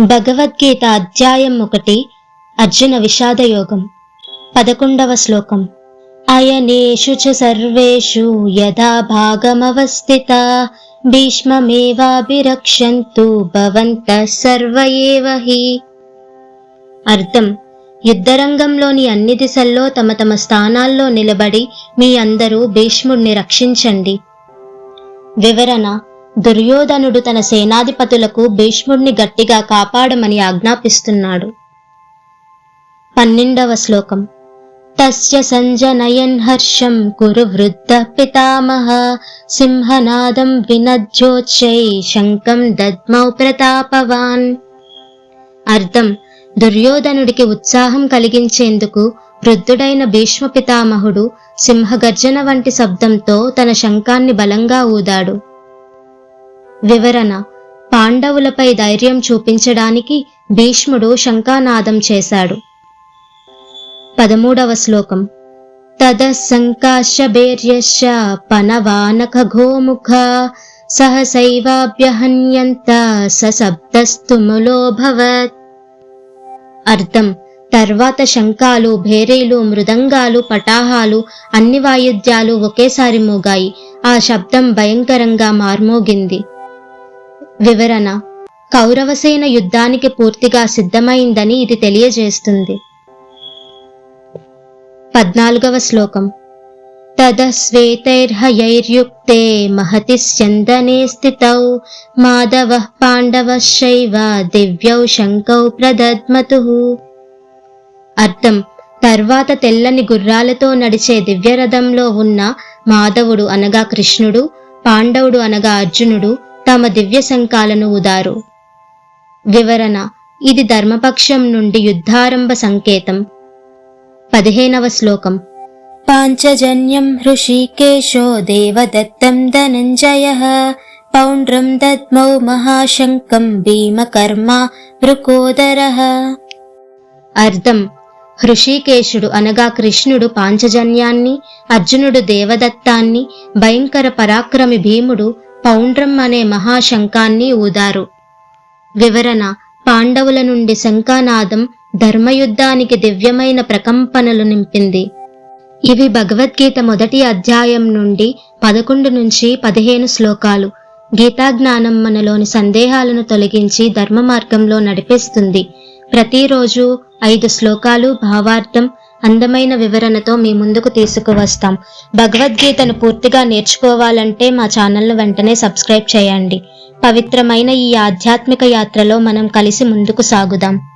భగవద్గీత అధ్యాయం ఒకటి అర్జున విషాదయోగం. పదకొండవ శ్లోకం. అయనేషు చ సర్వేషు యథా భాగమవస్థిత భీష్మమేవాభిరక్షంతు భవంత సర్వ హి. అర్థం. యుద్ధరంగంలోని అన్ని దిశల్లో తమ తమ స్థానాల్లో నిలబడి మీ అందరూ భీష్ముడిని రక్షించండి. వివరణ. దుర్యోధనుడు తన సేనాధిపతులకు భీష్ముడిని గట్టిగా కాపాడమని ఆజ్ఞాపిస్తున్నాడు. పన్నెండవ శ్లోకం. తస్య సంజనయన్ హర్షం కురు వృద్ధ పితామహ సింహనాదం వినజ్జోచ్చై శంఖం దద్మౌ ప్రతాపవాన్. అర్థం. దుర్యోధనుడికి ఉత్సాహం కలిగించేందుకు వృద్ధుడైన భీష్మ పితామహుడు సింహగర్జన వంటి శబ్దంతో తన శంఖాన్ని బలంగా ఊదాడు. వివరణ. పాండవులపై ధైర్యం చూపించడానికి భీష్ముడు శంఖానాదం చేశాడు. పదమూడవ శ్లోకం. తద సంకాశబేర్యశ్చ పనవానక గోముఖ సహసైవాభ్యహన్యంత సశబ్దస్తుములోభవత్ అర్థం. తర్వాత శంఖాలు భేరీలు మృదంగాలు పటాహాలు అన్ని వాయుద్యాలు ఒకేసారి మోగాయి. ఆ శబ్దం భయంకరంగా మార్మోగింది. వివరణ. కౌరవసేన యుద్ధానికి పూర్తిగా సిద్ధమైందని ఇది తెలియజేస్తుంది. పద్నాలుగవ శ్లోకం. తద శ్వేతైర్హయైర్యుక్తే మహతి స్యందనే స్థితౌ. మాధవ పాండవశైవ దివ్యౌ శంకౌ ప్రదద్మతు. అర్థం. తర్వాత తెల్లని గుర్రాలతో నడిచే దివ్యరథంలో ఉన్న మాధవుడు అనగా కృష్ణుడు పాండవుడు అనగా అర్జునుడు తమ దివ్య శంఖాలను ఉదారు వివరణ ఇది ధర్మపక్షం నుండి యుద్ధారంభ సంకేతం. పదిహేనవ శ్లోకం. పాంచజన్యం హృషికేశో దేవదత్తం ధనంజయ పౌండ్రం దద్మౌ మహాశంకం భీమకర్మ వృకోదర అర్థం. హృషికేశుడు అనగా కృష్ణుడు పాంచజన్యాన్ని అర్జునుడు దేవదత్తాన్ని భయంకర పరాక్రమి భీముడు పౌండ్రం అనే మహాశంఖాన్ని ఊదారు. వివరణ పాండవుల నుండి శంఖానాదం ధర్మయుద్ధానికి దివ్యమైన ప్రకంపనలు నింపింది. ఇవి భగవద్గీత మొదటి అధ్యాయం నుండి పదకొండు నుంచి పదిహేను శ్లోకాలు. గీతాజ్ఞానం మనలోని సందేహాలను తొలగించి ధర్మ మార్గంలో నడిపిస్తుంది. ప్రతిరోజు ఐదు శ్లోకాలు భావార్థం అందమైన వివరణతో మీ ముందుకు తీసుకువస్తాం. భగవద్గీతను పూర్తిగా నేర్చుకోవాలంటే మా ఛానల్ను వెంటనే సబ్స్క్రైబ్ చేయండి. పవిత్రమైన ఈ ఆధ్యాత్మిక యాత్రలో మనం కలిసి ముందుకు సాగుదాం.